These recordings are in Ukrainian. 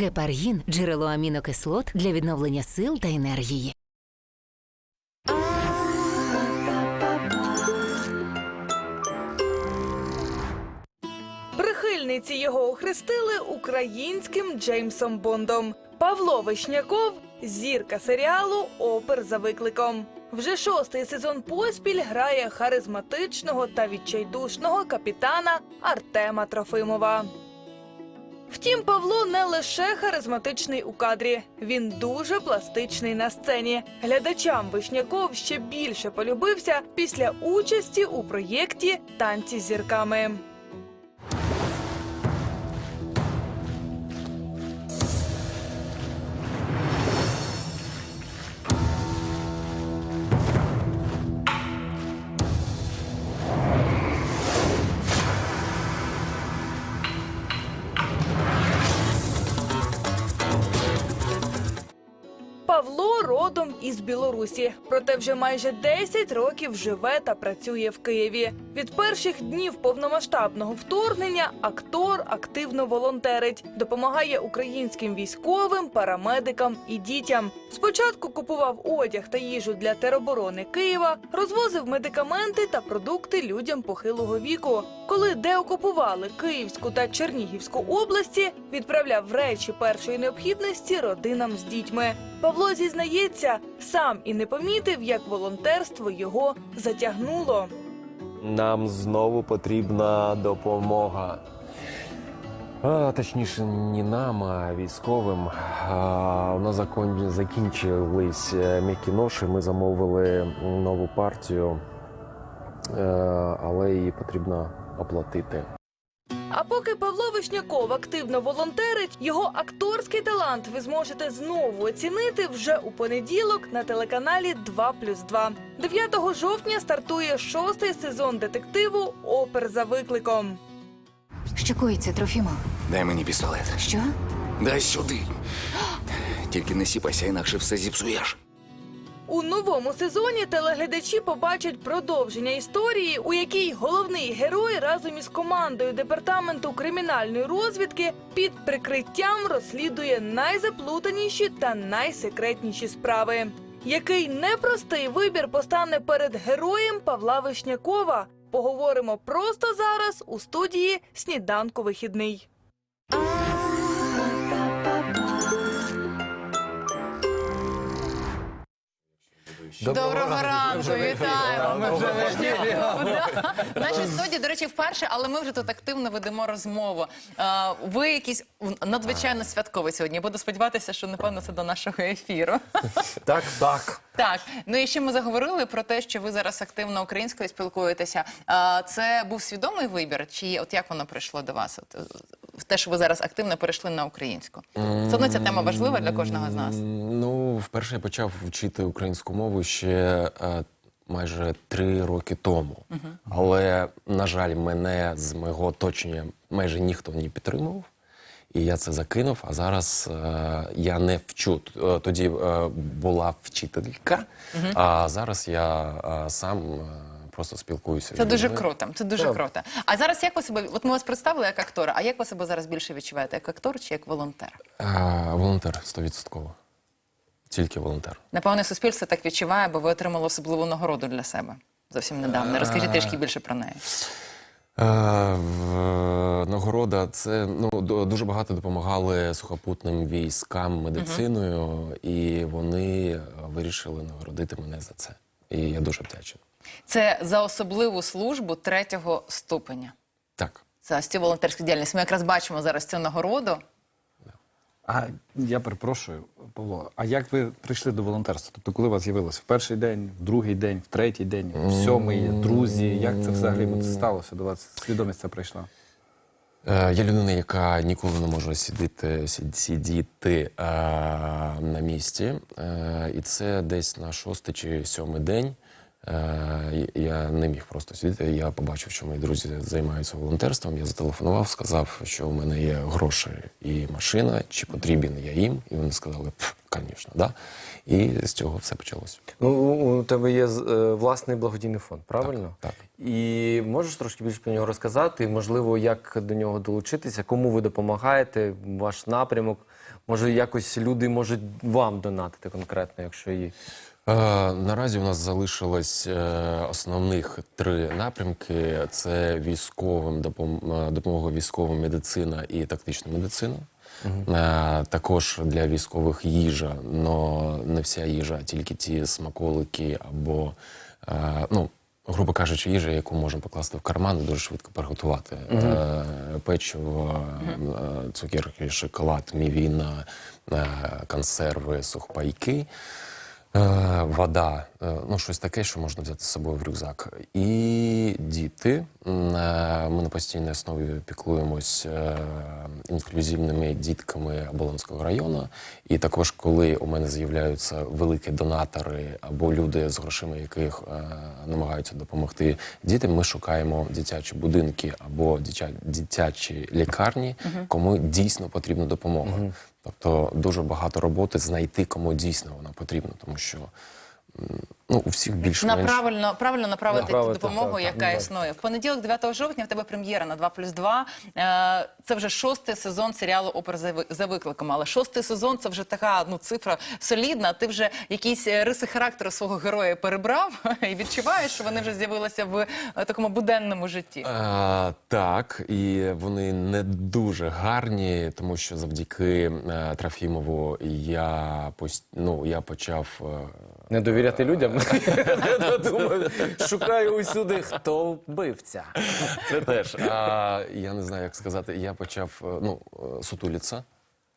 Гепаргін джерело амінокислот для відновлення сил та енергії. Прихильниці його охрестили українським Джеймсом Бондом. Павло Вишняков зірка серіалу Опер за викликом. Вже шостий сезон поспіль грає харизматичного та відчайдушного капітана Артема Трофимова. Втім, Павло не лише харизматичний у кадрі, він дуже пластичний на сцені. Глядачам Вишняков ще більше полюбився після участі у проєкті Танці з зірками. Родом із Білорусі, проте вже майже 10 років живе та працює в Києві. Від перших днів повномасштабного вторгнення актор активно волонтерить, допомагає українським військовим, парамедикам і дітям. Спочатку купував одяг та їжу для тероборони Києва, розвозив медикаменти та продукти людям похилого віку. Коли деокупували Київську та Чернігівську області, відправляв речі першої необхідності родинам з дітьми. Павло зізнається, сам і не помітив, як волонтерство його затягнуло. Нам знову потрібна допомога. А, точніше, не нам, а військовим. А, у нас закон... закінчились е, м'які ноші. Ми замовили нову партію, е, але її потрібно оплатити. А поки Павло Вишняков активно волонтерить, його акторський талант ви зможете знову оцінити вже у понеділок на телеканалі 2 плюс 2. 9 жовтня стартує шостий сезон детективу Опер за викликом. Що коїться, Трофімо? Дай мені пістолет. Що? Дай сюди. Тільки не сіпайся, інакше все зіпсуєш. У новому сезоні телеглядачі побачать продовження історії, у якій головний герой разом із командою департаменту кримінальної розвідки під прикриттям розслідує найзаплутаніші та найсекретніші справи. Який непростий вибір постане перед героєм Павла Вишнякова? Поговоримо просто зараз у студії Сніданку вихідний. Доброго ранку, вітаємо. Да. В нашій студії, до речі, вперше, але ми вже тут активно ведемо розмову. Е, Ви якийсь надзвичайно святковий сьогодні. Буду сподіватися, що напевно це до нашого ефіру. Так, так. Так, ну і ще ми заговорили про те, що ви зараз активно українською спілкуєтеся. Е, Це був свідомий вибір, чи от як воно прийшло до вас? От, е, в те, що ви зараз активно перейшли на українську. Все одно ця тема важлива для кожного з нас. Ну, вперше я почав вчити українську мову ще е, майже три роки тому. Але, на жаль, мене з моєго оточення майже ніхто не підтримував. І я це закинув. А зараз е, я не вчу. Е, Тоді е, була вчителька, а зараз я е, сам е, просто спілкуюся. Це дуже круто. Це дуже круто. А зараз як ви себе? От ми вас представили як актора. А як ви себе зараз більше відчуваєте? Як актор чи як волонтер? Е, волонтер, стовідсотково. Тільки волонтер. Напевне, суспільство так відчуває, бо ви отримали особливу нагороду для себе зовсім недавно. Розкажіть трішки більше про неї. Нагорода це ну дуже багато допомагали сухопутним військам медициною, і вони е, вирішили нагородити мене за це. І я дуже вдячний. Це за особливу службу третього ступеня. Так. За ось цю волонтерську діяльність. Ми якраз бачимо зараз цю нагороду. А я перепрошую, Павло. А як ви прийшли до волонтерства? Тобто, коли у вас з'явилося? В перший день, в другий день, в третій день, в сьомий, друзі? Як це взагалі сталося до вас? Свідомість це прийшла? Е, Я людина, яка ніколи не може сидіти, сидіти е, на місці. Е, і це десь на шостий чи сьомий день. Е, я не міг просто сидіти. Я побачив, що мої друзі займаються волонтерством. Я зателефонував, сказав, що у мене є гроші і машина, чи потрібен я їм. І вони сказали, звісно, да. І з цього все почалося. Ну, у тебе є е, власний благодійний фонд, правильно? Так, І можеш трошки більше про нього розказати? Можливо, як до нього долучитися, кому ви допомагаєте, ваш напрямок, Може, якось люди можуть вам донатити конкретно, якщо є. Е, Наразі у нас залишилось е, основних три напрямки: це військовим е, допомога військовим медицина і тактична медицина. Е, Також для військових їжа, але не вся їжа, а тільки ті смаколики або ну. Грубо кажучи, їжа, яку можна покласти в карман і дуже швидко приготувати. Е, Печиво, е, цукерки, шоколад, мівіна, консерви, сухпайки. Е, вода, е, ну щось таке, що можна взяти з собою в рюкзак. І діти. Е, Ми на постійній основі піклуємось інклюзивними дітками Оболонського району. І також, коли у мене з'являються великі донатори або люди з грошима, яких намагаються допомогти дітям, ми шукаємо дитячі будинки або дитя- дитячі лікарні, кому дійсно потрібна допомога. Тобто дуже багато роботи знайти, кому дійсно вона потрібна, тому що ну, у всіх більш на правильно, правильно направити Направити, допомогу, та, та, яка та, існує. В понеділок, 9 жовтня, в тебе прем'єра на 2 плюс 2. Е, Це вже шостий сезон серіалу Опер за викликом. Але шостий сезон це вже така ну, цифра солідна. Ти вже якісь е, риси характеру свого героя перебрав і відчуваєш, що вони вже з'явилися в е, такому буденному житті. Е, так, і вони не дуже гарні, тому що завдяки е, Трофімову я ну, я почав. Не довіряти людям. Шукаю усюди, хто вбивця. Це теж. Я не знаю, як сказати. Я почав е, ну, е, сутулитися.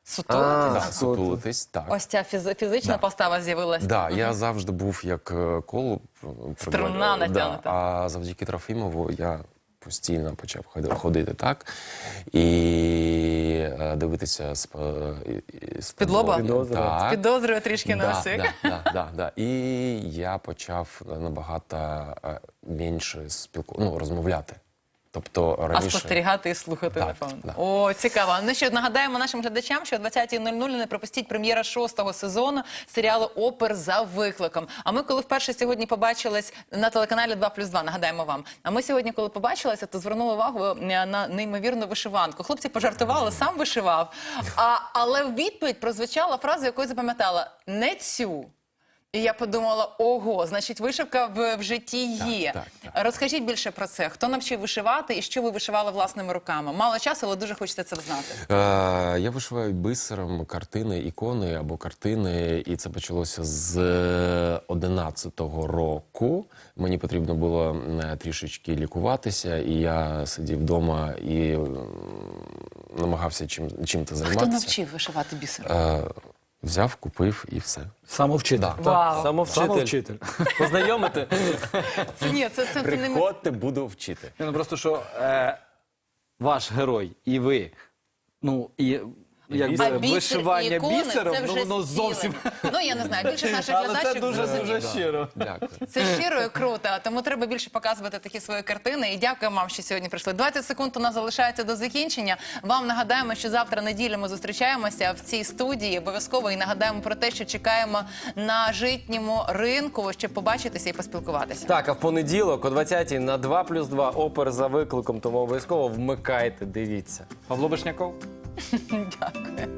Сутул. Да, сутулитись, так. Ось ця фізи- фізична Да. постава з'явилася. Да, я завжди був як е, коло е, Струна натягнута. А завдяки Трофімову я постійно почав ходи- ходити так і е, дивитися з, Під лоба? Так. Підозрюю трішки на Да, всіх. да, да, да, да. І я почав набагато е, менше спілку... ну, розмовляти. Тобто А спостерігати і слухати, Так, напевно. да. О, цікаво. Ну що, нагадаємо нашим глядачам, що о 20.00 не пропустіть прем'єра шостого сезону серіалу Опер за викликом. А ми, коли вперше сьогодні побачились на телеканалі 2 плюс 2, нагадаємо вам. А ми сьогодні, коли побачилися, то звернули увагу е, на неймовірну вишиванку. Хлопці пожартували, сам вишивав. А, але в відповідь прозвучала фраза, яку запам'ятала: не цю. І я подумала: ого, значить, вишивка в, в житті є. так, так. Розкажіть більше про це. Хто навчив вишивати і що ви вишивали власними руками? Мало часу, але дуже хочеться це знати. Е, Я вишиваю бисером картини, ікони або картини, і це почалося з 11-го року. Мені потрібно було трішечки лікуватися, і я сидів вдома і намагався чим, чим то Хто навчив вишивати бісером? Е, Взяв, купив і все. Самовчитель. Да. Вау. Самовчитель. Самовчитель. Познайомити? Це ні, це, це, це не ми- Приходьте, буду вчити. Ні, Ну просто що е, ваш герой і ви, ну і якби А бісер і вишивання ікони, бісером, це ну вже воно зовсім. Ну я не знаю, більше наших глядачів зрозуміли. щиро. Дякую. Це щиро і круто, тому треба більше показувати такі свої картини. І дякую вам, що сьогодні прийшли. 20 секунд у нас залишається до закінчення. Вам нагадаємо, що завтра неділю ми зустрічаємося в цій студії. Обов'язково і нагадаємо про те, що чекаємо на житньому ринку, щоб побачитися і поспілкуватися. Так, а в понеділок о 20-й на 2 плюс 2 опер за викликом, тому обов'язково вмикайте, дивіться. Павло Башняков. Дякую.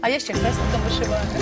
А я ще хрестиком вишиваю.